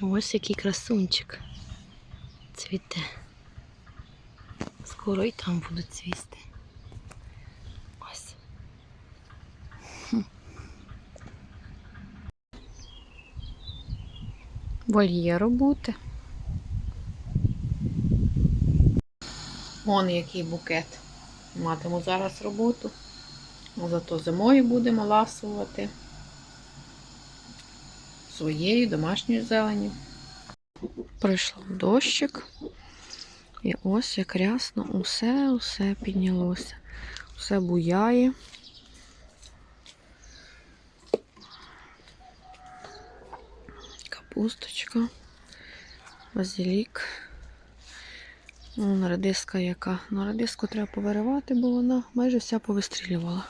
Ось який красунчик. Цвіте. Скоро і там будуть цвісти. Ось. Вольєру бути. Вон який букет. Матиму зараз роботу. Зато зимою будемо ласувати своєю домашньою зеленю. Прийшов дощик. І ось як рясно усе, усе піднялося. Все буяє. Капусточка, базилік. Вон редиска яка. На редиску треба повиривати, бо вона майже вся повистрілювала.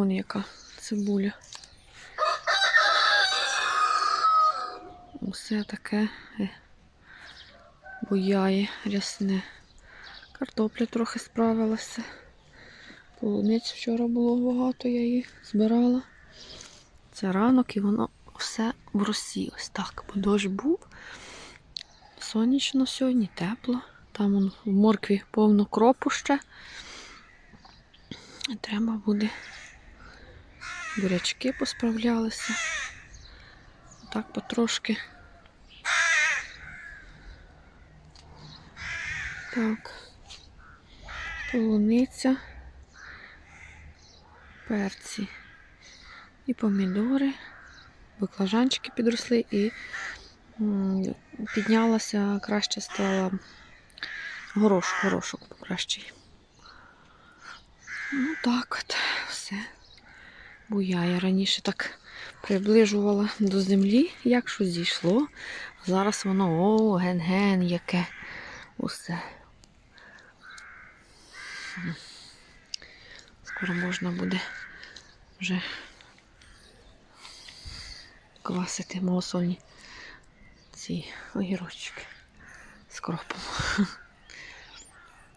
Вон яка цибуля. Усе таке е, буяє рясне. Картопля трохи справилася. Полуниць вчора було багато, я її збирала. Це ранок і воно все в росі. Ось так. Бо дощ був. Сонячно сьогодні, тепло. Там вон, в моркві повно кропу ще. Треба буде. Бурячки посправлялися. Так потрошки. Так. Полуниця. Перці. І помідори. Баклажанчики підросли і піднялася, краще стала горош, горошок кращий. Ну так от, все буяє. Раніше так приближувала до землі, як що зійшло. Зараз воно о, ген-ген, яке усе. Скоро можна буде вже квасити малосольні ці огірочки з кропом.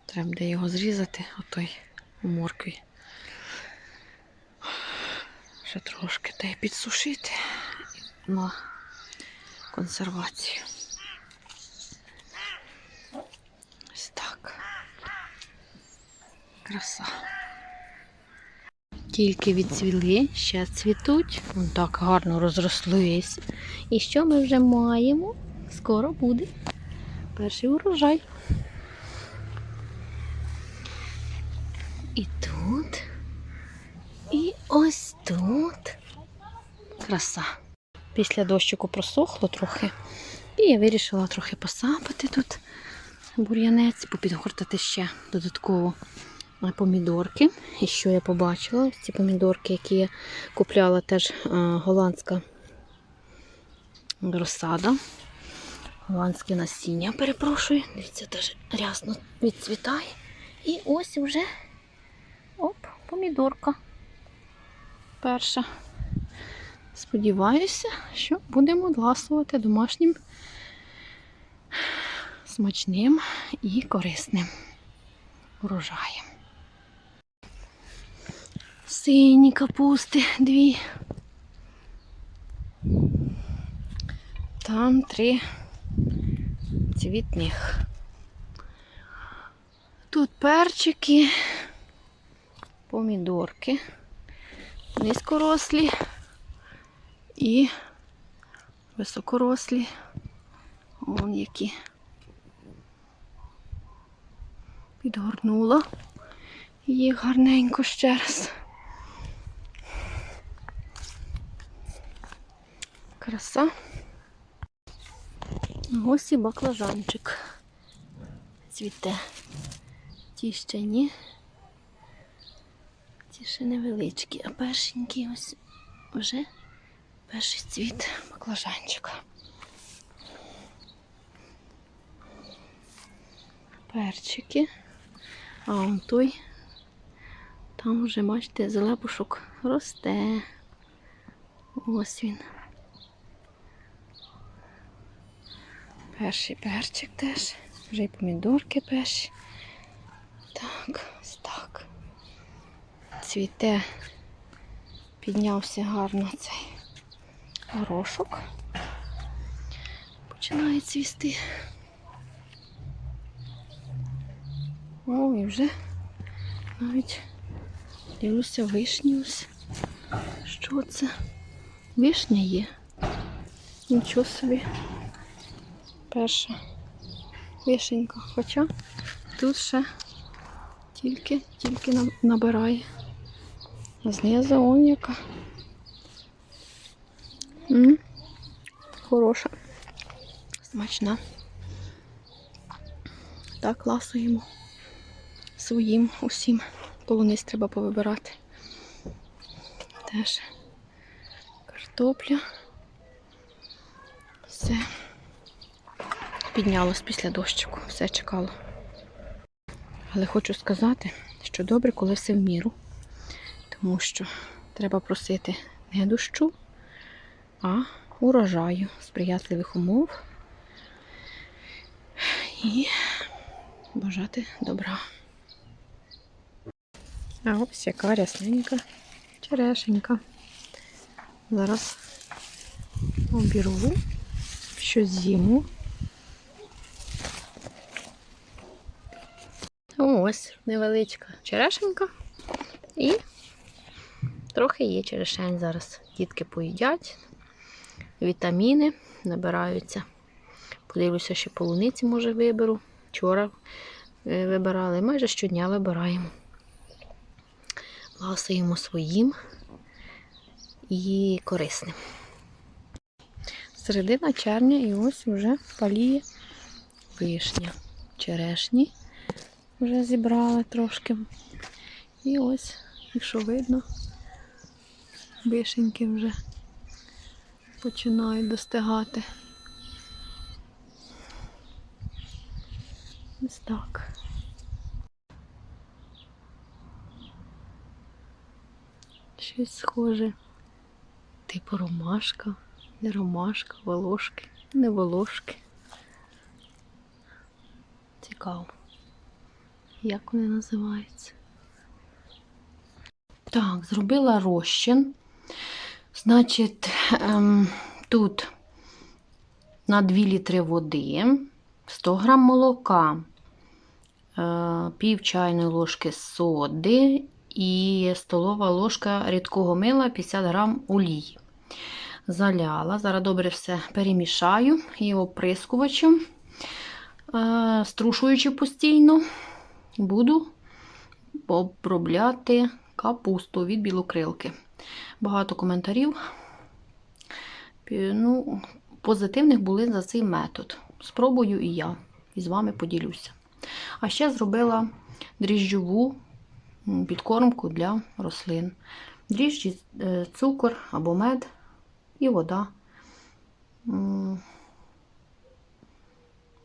Треба буде його зрізати, отой у моркві. Ще трошки та й підсушити на консервацію. Ось так. Краса. Тільки відцвіли, ще цвітуть. Вон так гарно розрослись. І що ми вже маємо? Скоро буде перший урожай. І тут. І ось тут. Краса. Після дощику просохло трохи. І я вирішила трохи посапати тут бур'янець, попідгортати ще додатково помідорки. І що я побачила? Ці помідорки, які я купляла теж е, голландська розсада. Голландське насіння, перепрошую. Дивіться, теж рясно відцвітає. І ось вже оп, помідорка. Перша. Сподіваюся, що будемо ласувати домашнім смачним і корисним урожаєм. Сині капусти дві. Там три цвітних. Тут перчики, помідорки, низькорослі і високорослі. Вон які. Підгорнула їх гарненько ще раз. Краса. Ось і баклажанчик цвіте. Ті ще ні. Ті ще невеличкі, а першенькі ось вже перший цвіт баклажанчика. Перчики. А он той, там вже, бачите, зелепушок росте. Ось він. Перший перчик теж. Вже й помідорки перші. Так, ось так. Цвіте Піднявся гарно цей горошок. Починає цвісти. О, і вже навіть дивлюся вишні ось. Що це? Вишня є. Нічого собі. Перша вишенька. Хоча тут ще тільки, тільки на- набирає. Знизу он яка. М, Хороша. Смачна. Так, ласуємо своїм усім. Полуниць треба повибирати. Теж картопля. Все. Піднялось після дощику, все чекало. Але хочу сказати, що добре, коли все в міру. Тому що треба просити не дощу, а урожаю, сприятливих умов і бажати добра. А ось яка рясненька черешенька. Зараз обірву, що зиму. Ось невеличка черешенька. І трохи є черешень зараз. Дітки поїдять, вітаміни набираються. Подивлюся, ще полуниці, може, виберу. Вчора е, вибирали, майже щодня вибираємо. Ласуємо своїм і корисним. Середина червня і ось вже паліє вишня. Черешні вже зібрали трошки. І ось, якщо видно, вишеньки вже починають достигати. Ось так. Щось схоже. Типу ромашка, не ромашка, волошки, не волошки. Цікаво. Як вони називаються? Так, зробила розчин. Значить, ем, тут на 2 літри води, 100 грам молока, е, пів чайної ложки соди і столова ложка рідкого мила 50 грам олії. Заляла. Зараз добре все перемішаю і оприскувачем, е, струшуючи постійно, буду обробляти капусту від білокрилки. Багато коментарів ну, позитивних були за цей метод. Спробую і я, і з вами поділюся. А ще зробила дріжджову підкормку для рослин. Дріжджі, е, цукор або мед і вода.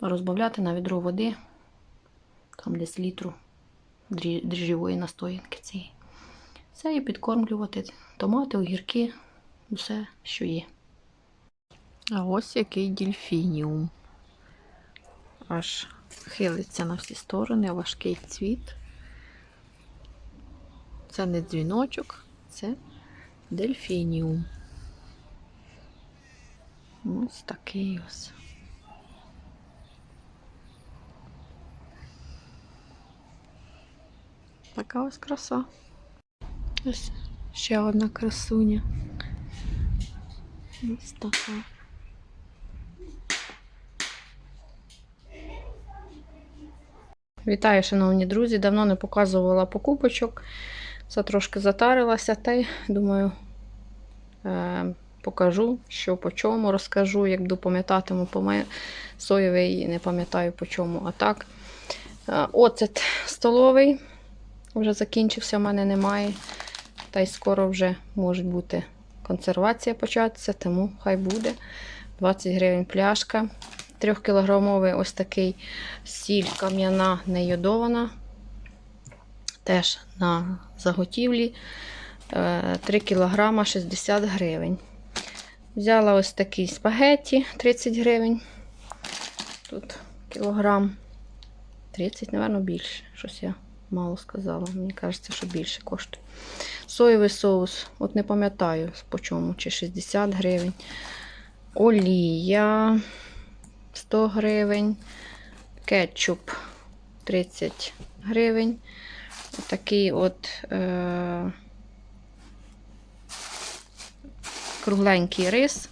Розбавляти на відро води, там десь літру дріжджової настоянки цієї. Все і підкормлювати томати, огірки, усе, що є. А ось який дільфініум. Аж хилиться на всі сторони, важкий цвіт. Це не дзвіночок, це дельфініум. Ось такий ось. Така ось краса. Ось ще одна красуня. Ось така. Вітаю, шановні друзі! Давно не показувала покупочок. Це трошки затарилася, та й думаю, е, покажу, що по чому, розкажу, як пам'ятатиму поме... соєвий, не пам'ятаю по чому. А так, е, оцет столовий вже закінчився, в мене немає. Та й скоро вже може бути консервація початися, тому хай буде. 20 гривень пляшка. 3-кілограмовий ось такий сіль кам'яна не йодована. Теж на заготівлі. 3 кг 60 гривень. Взяла ось такі спагетті 30 гривень. Тут кілограм 30, напевно, більше. Щось я мало сказала. Мені кажеться, що більше коштує. Соєвий соус, от не пам'ятаю по чому, чи 60 гривень. Олія 100 гривень. Кетчуп 30 гривень. Такий от е- кругленький рис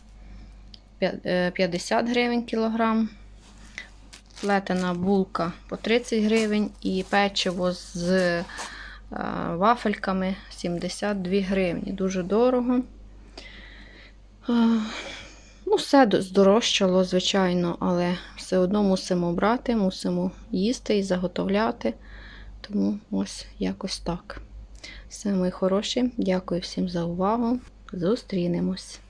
п'я- е, 50 гривень кілограм. Плетена булка по 30 гривень і печиво з е, вафельками 72 гривні. Дуже дорого. Е, Ну, все здорожчало, звичайно, але все одно мусимо брати, мусимо їсти і заготовляти. Тому ось якось так. Все, мої хороші. Дякую всім за увагу. Зустрінемось.